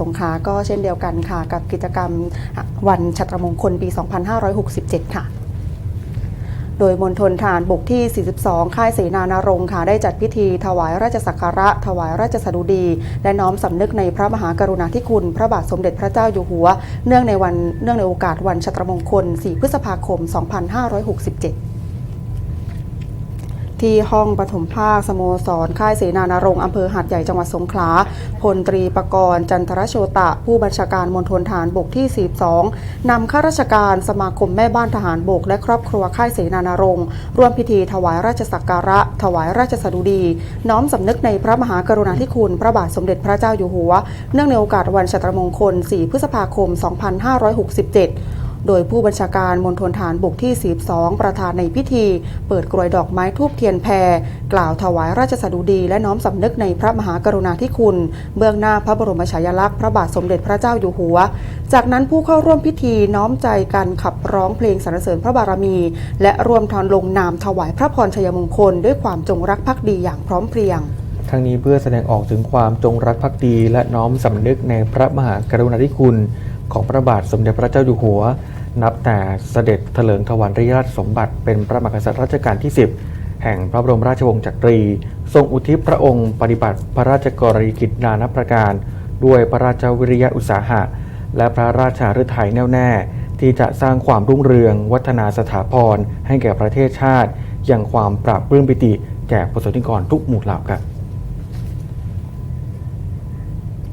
สงขลาก็เช่นเดียวกันค่ะ กับกิจกรรมวันชัตรมงคลปี 2567 ค่ะโดยมณฑลฐานบกที่ 42 ค่ายเสนานรงค์ค่ะ ได้จัดพิธีถวายราชสักการะ ถวายราชสดุดี และน้อมสำนึกในพระมหากรุณาธิคุณ พระบาทสมเด็จพระเจ้าอยู่หัว เนื่องในวัน เนื่องในโอกาสวันชตรมงคล 4 พฤษภาคม 2567 ที่ห้องปฐมภาคสโมสร ค่ายเสนานรงอำเภอหาดใหญ่จังหวัดสงขลาพลตรีประกรณ์จันทรโชตะ ผู้บัญชาการมณฑลฐานบกที่ 42นำข้าราชการสมาคมแม่บ้านทหารบกและครอบครัวค่ายเสนานรงร่วมพิธีถวายราชสักการะ ถวายราชสดุดี น้อมสำนึกในพระมหากรุณาธิคุณ พระบาทสมเด็จพระเจ้าอยู่หัว เนื่องในโอกาสวันชตรมงคล 4 พฤษภาคม 2567 โดยผู้บัญชาการมณฑลฐานบกที่ 42 ประธานในพิธี เปิดกรวยดอกไม้ทูบเทียนแพร กล่าวถวายราชสดุดีและน้อมสำนึกในพระมหากรุณาธิคุณ เบื้องหน้าพระบรมฉายาลักษณ์พระบาทสมเด็จพระเจ้าอยู่หัว จากนั้นผู้เข้าร่วมพิธีน้อมใจกันขับร้องเพลงสรรเสริญพระบารมี และร่วมทอนลงนามถวายพระพรชัยมงคล ด้วยความจงรักภักดีอย่างพร้อมเพรียงทั้งนี้เพื่อแสดงออกถึงความจงรักภักดีและน้อมสำนึกในพระมหากรุณาธิคุณ ของพระบาทสมเด็จพระเจ้าอยู่หัว นับแต่เสด็จเถลิงถวัลยราชสมบัติ เป็นพระมหากษัตริย์รัชกาลที่ 10 แห่งพระบรมราชวงศ์จักรี ทรงอุทิศพระองค์ปฏิบัติพระราชกรณียกิจนานาประการ ด้วยพระราชวิริยะอุตสาหะ และพระราชาฤทัยแน่วแน่ ที่จะสร้างความรุ่งเรือง วัฒนาสถาพรให้แก่ประเทศชาติอย่างความปราบปลื้มปิติ แก่ประสบนิกรทุกหมู่เหล่าครับ